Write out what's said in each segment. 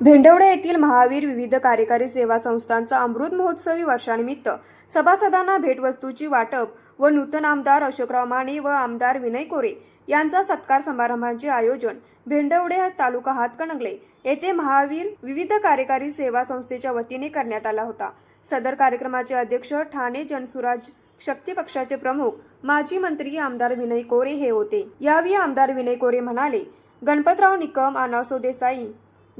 भेंडवडे येथील महावीर विविध कार्यकारी सेवा संस्थांचा अमृत महोत्सवी वर्षानिमित्त सभासदांना भेटवस्तूची वाटप व नूतन आमदार अशोकराव माने व आमदार विनय कोरे यांचा सत्कार समारंभाचे आयोजन भेंडवडे तालुका हातकणंगले येथे महावीर विविध कार्यकारी सेवा संस्थेच्या वतीने करण्यात आला होता. सदर कार्यक्रमाचे अध्यक्ष ठाणे जनसुराज शक्ती पक्षाचे प्रमुख माजी मंत्री आमदार विनय कोरे हे होते. यावेळी आमदार विनय कोरे म्हणाले गणपतराव निकम आनासो देसाई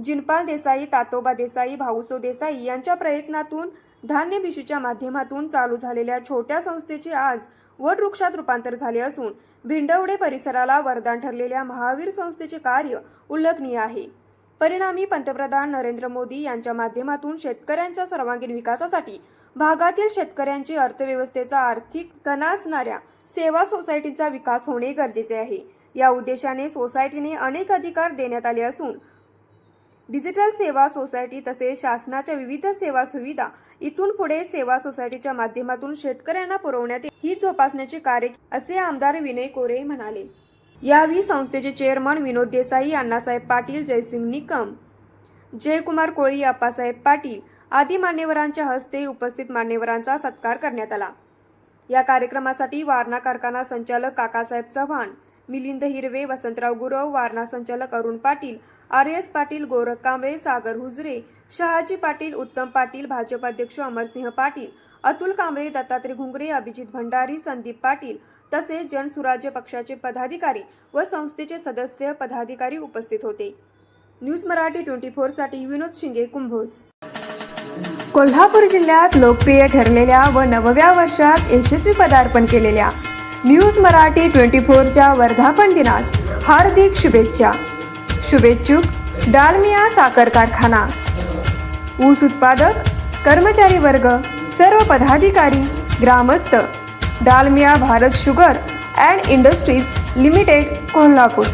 जिनपाल देसाई तातोबा देसाई भाऊसो देसाई यांच्या प्रयत्नातून धान्य भिशीच्या माध्यमातून चालू झालेल्या छोट्या संस्थेचे आज वटवृक्षात रूपांतर झाले असून भिंडवडे परिसराला वरदान ठरलेल्या महावीर संस्थेचे कार्य उल्लेखनीय आहे. परिणामी पंतप्रधान नरेंद्र मोदी यांच्या माध्यमातून शेतकऱ्यांच्या सर्वांगीण विकासासाठी भागातील शेतकऱ्यांची अर्थव्यवस्थेचा आर्थिक कणा असणाऱ्या सेवा सोसायटीचा विकास होणे गरजेचे आहे. या उद्देशाने सोसायटीने अनेक अधिकार देण्यात आले असून डिजिटल सेवा सोसायटी तसेच शासनाच्या विविध सेवा सुविधा इथून पुढे सेवा सोसायटीच्या माध्यमातून शेतकऱ्यांना पुरवण्यात ही जोपासण्याचे कार्य असे आमदार विनय कोरे म्हणाले. यावेळी संस्थेचे चेअरमन विनोद देसाई अण्णासाहेब पाटील जयसिंग निकम जयकुमार कोळी अप्पासाहेब पाटील आदी मान्यवरांच्या हस्ते उपस्थित मान्यवरांचा सत्कार करण्यात आला. या कार्यक्रमासाठी वारणा कारखाना संचालक काकासाहेब चव्हाण मिलिंद हिरवे वसंतराव गुरव वारणा संचालक अरुण पाटील आर एस पाटील गोरख कांबळे सागर हुजरे शहाजी पाटील उत्तम पाटील भाजपाध्यक्ष अमरसिंह पाटील अतुल कांबळे दत्तात्रय घुंगरे अभिजित भंडारी संदीप पाटील तसेच जनसुराज्य पक्षाचे पदाधिकारी व संस्थेचे सदस्य पदाधिकारी उपस्थित होते. न्यूज मराठी ट्वेंटी फोरसाठी विनोद शिंगे कुंभोज. कोल्हापूर जिल्ह्यात लोकप्रिय ठरलेल्या व नवव्या वर्षात यशस्वी पदार्पण केलेल्या न्यूज मराठी ट्वेंटी फोरच्या वर्धापन दिनास हार्दिक शुभेच्छा. शुभेच्छुक डालमिया साखर कारखाना. ऊस उत्पादक कर्मचारी वर्ग सर्व पदाधिकारी ग्रामस्थ. Dalmia Bharat sugar and industries limited Kolhapur.